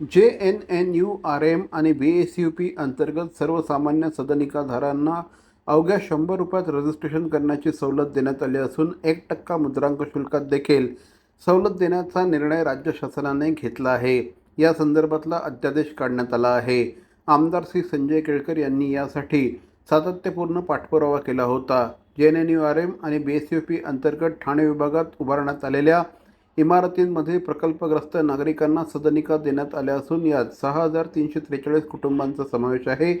J N N U R M आणि B S U P अंतर्गत सर्वसामान्य सदनिकाधारांना अवघ्या शंभर रुपयात रजिस्ट्रेशन करण्याची सवलत देण्यात आली असून एक टक्का मुद्रांक शुल्कात देखील सवलत देण्याचा निर्णय राज्य शासनाने घेतला आहे. या संदर्भातला अध्यादेश काढण्यात आला आहे. आमदार श्री संजय केळकर यांनी यासाठी सातत्यपूर्ण पाठपुरावा केला होता. J N N U R M आणि बी एस यू पी अंतर्गत ठाणे विभागात उभारण्यात आलेल्या इमारतींमध्ये प्रकल्पग्रस्त नागरिकांना सदनिका देण्यात आल्या असून यात सहा हजार तीनशे त्रेचाळीस कुटुंबांचा समावेश आहे.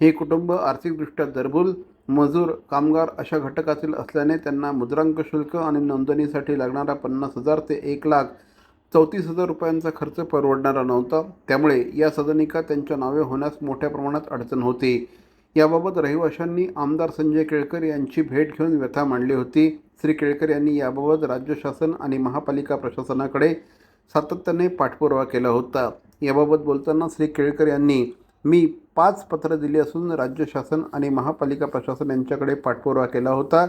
हे कुटुंब आर्थिकदृष्ट्या दरबूल मजूर कामगार अशा घटकातील असल्याने त्यांना मुद्रांक शुल्क आणि नोंदणीसाठी लागणारा पन्नास हजार ते एक लाख चौतीस हजार रुपयांचा खर्च परवडणारा नव्हता. त्यामुळे या सदनिका त्यांच्या नावे होण्यास मोठ्या प्रमाणात अडचण होती. याबाबत रहिवाशांनी आमदार संजय केळकर यांची भेट घेऊन व्यथा मांडली होती. श्री केळकर यांनी याबाबत राज्य शासन आणि महापालिका प्रशासनाकडे सातत्याने पाठपुरावा केला होता. याबाबत बोलताना श्री केळकर यांनी मी पाच पत्र दिली असून राज्य शासन आणि महापालिका प्रशासन यांच्याकडे पाठपुरावा केला होता.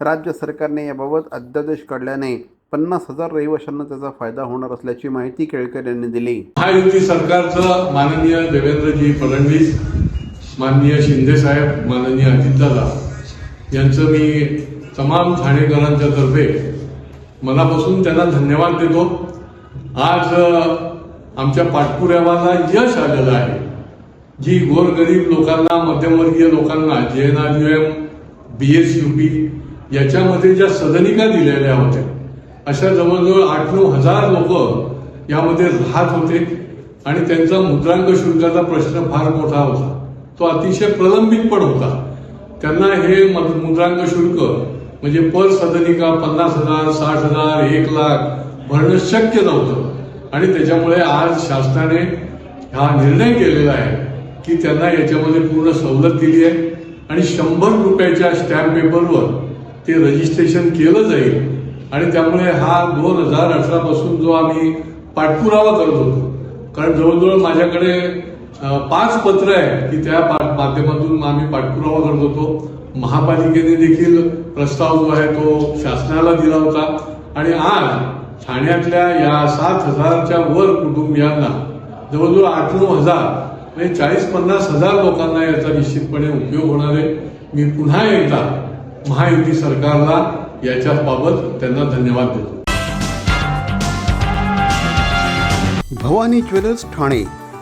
राज्य सरकारने याबाबत अध्यादेश काढल्याने पन्नास हजार रहिवाशांना त्याचा फायदा होणार असल्याची माहिती केळकर यांनी दिली. महायुती सरकारचं माननीय देवेंद्रजी फडणवीस माननीय शिंदे साहेब माननीय अजितदादा यांचं मी तमाम ठाणेकरांच्या तर्फे मनापासून त्यांना धन्यवाद देतो. आज आमच्या पाठपुराव्याला यश आलेलं आहे. जी गोरगरीब लोकांना मध्यमवर्गीय लोकांना J N R U M B S U P याच्यामध्ये ज्या सदनिका दिलेल्या होत्या अशा जवळजवळ आठ नऊ हजार लोक यामध्ये राहत होते. आणि त्यांचा मुद्रांक शुल्काचा प्रश्न फार मोठा होता. तो अतिशय प्रलंबित पण होता. त्यांना हे मुद्रांक शुल्क म्हणजे पर सदनिका पन्नास हजार साठ हजार एक लाख भरणं शक्य नव्हतं. आणि त्याच्यामुळे आज शासनाने हा निर्णय केलेला आहे की त्यांना याच्यामध्ये पूर्ण सवलत दिली आहे आणि शंभर रुपयाच्या स्टॅम्प पेपरवर ते रजिस्ट्रेशन केलं जाईल. आणि त्यामुळे हा दोन हजार अठरापासून जो आम्ही पाठपुरावा करत होतो. कारण जवळजवळ माझ्याकडे पाच पत्र आहे की त्या पा- माध्यमातून आम्ही पाठपुरावा करत होतो. महापालिकेने देखील प्रस्ताव जो आहे तो शासनाला दिला होता. आणि आज ठाण्यातल्या या सात हजारच्या वर कुटुंबियांना जवळजवळ आठ नऊ हजार म्हणजे चाळीस पन्नास हजार लोकांना याचा निश्चितपणे उपयोग होणार आहे. मी पुन्हा एकदा महायुती सरकारला याच्या बाबत त्यांना धन्यवाद देतो. भवानी ज्वेलर्स ठाणे.